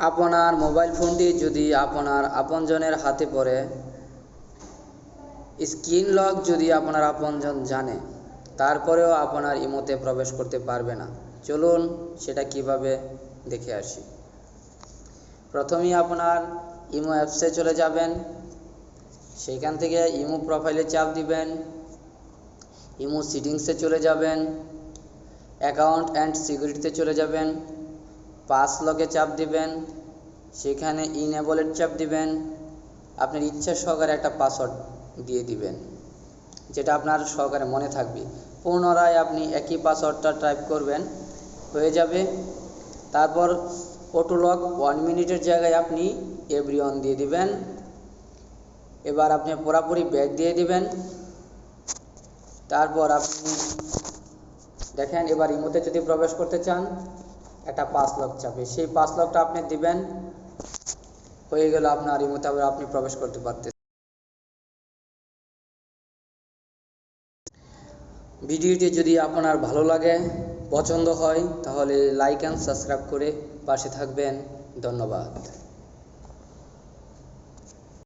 আপনার মোবাইল ফোনটি যদি আপনার আপনজনের হাতে পড়ে, স্ক্রিন লক যদি আপনার আপনজন জানে, তারপরেও আপনার ইমোতে প্রবেশ করতে পারবে না। চলুন সেটা কীভাবে দেখে আসি। প্রথমেই আপনার ইমো অ্যাপসে চলে যাবেন। সেইখান থেকে ইমো প্রোফাইলে চাপ দিবেন। ইমো সিটিংসে চলে যাবেন। অ্যাকাউন্ট অ্যান্ড সিকিউরিটিতে চলে যাবেন। পাস লকে চাপ দিবেন, সেখানে ইনেবলের চাপ দিবেন, আপনার ইচ্ছা সহকারে একটা পাসওয়ার্ড দিয়ে দিবেন, যেটা আপনার সহকারে মনে থাকবে। পুনরায় আপনি একই পাসওয়ার্ডটা টাইপ করবেন, হয়ে যাবে। তারপর অটোলক ওয়ান মিনিটের জায়গায় আপনি এভরি দিয়ে দিবেন। এবার আপনি পুরাপুরি ব্যাক দিয়ে দিবেন। তারপর আপনি দেখেন, এবার ইমোতে যদি প্রবেশ করতে চান একটা পাঁচ লক চাপে সেই পাঁচ লকটা আপনি দিবেন, হয়ে গেল আপনার এই মোতাবেক আপনি প্রবেশ করতে পারতেন ভিডিওটি যদি আপনার ভালো লাগে, পছন্দ হয়, তাহলে লাইক অ্যান্ড সাবস্ক্রাইব করে পাশে থাকবেন। ধন্যবাদ।